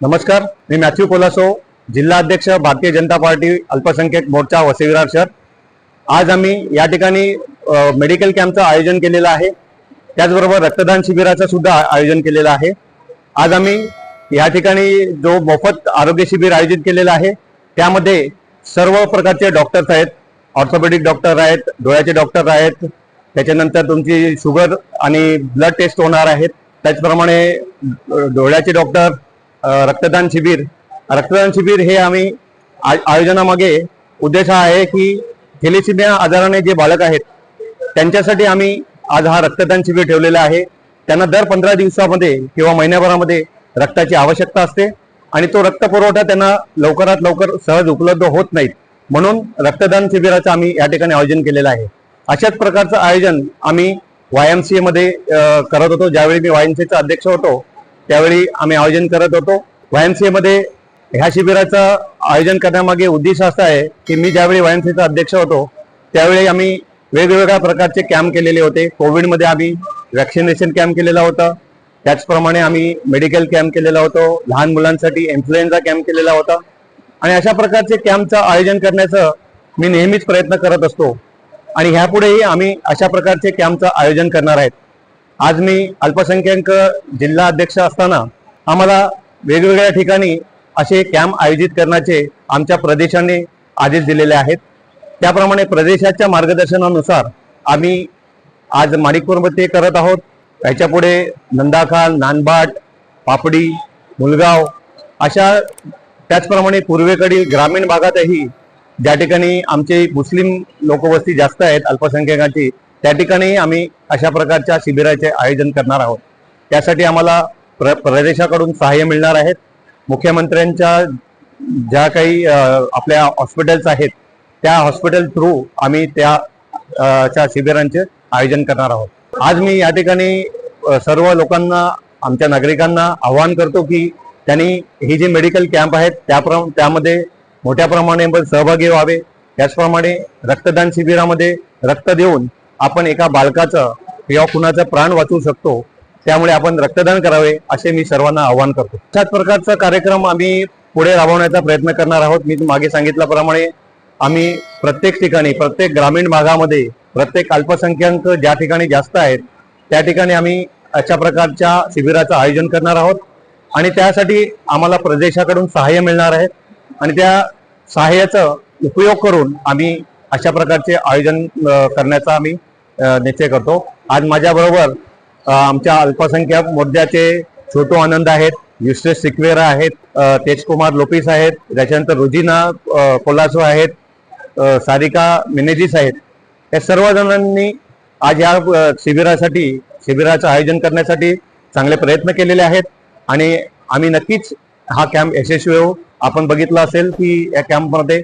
नमस्कार मी मॅथ्यू कोलासो जिल्हा अध्यक्ष भारतीय जनता पार्टी अल्पसंख्याक मोर्चा वसई विरार शहर. आज आम्ही या ठिकाणी मेडिकल कॅम्पचं आयोजन केलेलं आहे. त्याचबरोबर रक्तदान शिबिराचं सुद्धा आयोजन केलेलं आहे. आज आम्ही या ठिकाणी जो मोफत आरोग्य शिबिर आयोजित केलेलं आहे त्यामध्ये सर्व प्रकारचे डॉक्टर्स आहेत. ऑर्थोपेडिक डॉक्टर आहेत डोळ्याचे डॉक्टर आहेत. त्याच्यानंतर तुमची शुगर आणि ब्लड टेस्ट होणार आहेत. त्याचप्रमाणे डोळ्याचे डॉक्टर रक्तदान शिबिर. रक्तदान शिबिर हे आम्ही आयोजनामागे उद्देश हा आहे की थेलिसिमिया आजाराने जे बालक आहेत त्यांच्यासाठी आम्ही आज हा रक्तदान शिबिर ठेवलेला आहे. त्यांना दर पंधरा दिवसामध्ये किंवा महिन्याभरामध्ये रक्ताची आवश्यकता असते आणि तो रक्त पुरवठा त्यांना लवकरात लवकर सहज उपलब्ध होत नाहीत. म्हणून रक्तदान शिबिराचं आम्ही या ठिकाणी आयोजन केलेलं आहे. अशाच प्रकारचं आयोजन आम्ही वाय एम सी एमध्ये करत होतो. ज्यावेळी मी वाय एम सीचा अध्यक्ष होतो त्यावेळी आम्ही आयोजन करत होतो. वायएमसीएमध्ये ह्या शिबिराचं आयोजन करण्यामागे उद्देश असा आहे की मी ज्यावेळी वायएमसीचा अध्यक्ष होतो त्यावेळी आम्ही वेगवेगळ्या प्रकारचे कॅम्प केलेले होते. कोविडमध्ये आम्ही व्हॅक्सिनेशन कॅम्प केलेला होता. त्याचप्रमाणे आम्ही मेडिकल कॅम्प केलेला होतो. लहान मुलांसाठी इन्फ्लुएन्झा कॅम्प केलेला होता. आणि अशा प्रकारचे कॅम्पचं आयोजन करण्याचं मी नेहमीच प्रयत्न करत असतो. आणि ह्यापुढेही आम्ही अशा प्रकारचे कॅम्पचं आयोजन करणार आहेत. आज मी अल्पसंख्याक जिल्हा अध्यक्ष असताना आम्हाला वेगवेगळ्या ठिकाणी असे कॅम्प आयोजित करण्याचे आमच्या प्रदेशाने आदेश दिलेले आहेत. त्याप्रमाणे प्रदेशाच्या मार्गदर्शनानुसार आम्ही आज माणिकपूरमध्ये करत आहोत. त्याच्यापुढे नंदाखाल नानबाट पापडी मुलगाव अशा त्याचप्रमाणे पूर्वेकडील ग्रामीण भागातही ज्या ठिकाणी आमचे मुस्लिम लोकवस्ती जास्त आहेत अल्पसंख्याकांची त्या ठिकाणी आम्ही अशा प्रकारच्या शिबिराचे आयोजन करणार आहोत. त्यासाठी आम्हाला प्र प्रदेशाकडून सहाय्य मिळणार आहेत. मुख्यमंत्र्यांच्या ज्या काही आपल्या हॉस्पिटल्स आहेत त्या हॉस्पिटल थ्रू आम्ही त्या च्या शिबिरांचे आयोजन करणार आहोत. आज मी या ठिकाणी सर्व लोकांना आमच्या नागरिकांना आवाहन करतो की त्यांनी ही जी मेडिकल कॅम्प आहेत त्या त्यामध्ये मोठ्या प्रमाणावर सहभागी व्हावे. त्याचप्रमाणे रक्तदान शिबिरामध्ये रक्त देऊन आपण एका बालकाचं किंवा कुणाचं प्राण वाचवू शकतो त्यामुळे आपण रक्तदान करावे असे मी सर्वांना आवाहन करतो. अशाच प्रकारचा कार्यक्रम आम्ही पुढे राबवण्याचा प्रयत्न करणार आहोत. मी मागे सांगितल्याप्रमाणे आम्ही प्रत्येक ठिकाणी प्रत्येक ग्रामीण भागामध्ये प्रत्येक अल्पसंख्याक ज्या ठिकाणी जास्त आहेत त्या ठिकाणी आम्ही अशा प्रकारच्या शिबिराचं आयोजन करणार आहोत. आणि त्यासाठी आम्हाला प्रदेशाकडून सहाय्य मिळणार आहे. आणि त्या सहाय्याचा उपयोग करून आम्ही अशा प्रकारचे आयोजन करण्याचा आम्ही निश्चय करतो. आज माझ्याबरोबर आमच्या अल्पसंख्याक मोर्चाचे छोटू आनंद आहेत युस्टेस सिक्वेरा आहेत तेजकुमार लोपिस आहेत त्याच्यानंतर रुजिना कोलासो आहेत सारिका मिनेजिस आहेत या सर्वजणांनी आज या शिबिरासाठी शिबिराचं आयोजन करण्यासाठी चांगले प्रयत्न केलेले आहेत आणि आम्ही नक्कीच हा कॅम्प यशस्वी होऊ. आपण बघितलं असेल की या कॅम्पमध्ये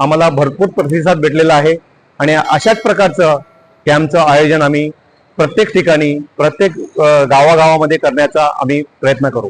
आम्हाला भरपूर प्रतिसाद भेटलेला आहे आणि अशाच प्रकारचं कॅम्पचं आयोजन आम्ही प्रत्येक ठिकाणी प्रत्येक गावागावामध्ये करण्याचा आम्ही प्रयत्न करू.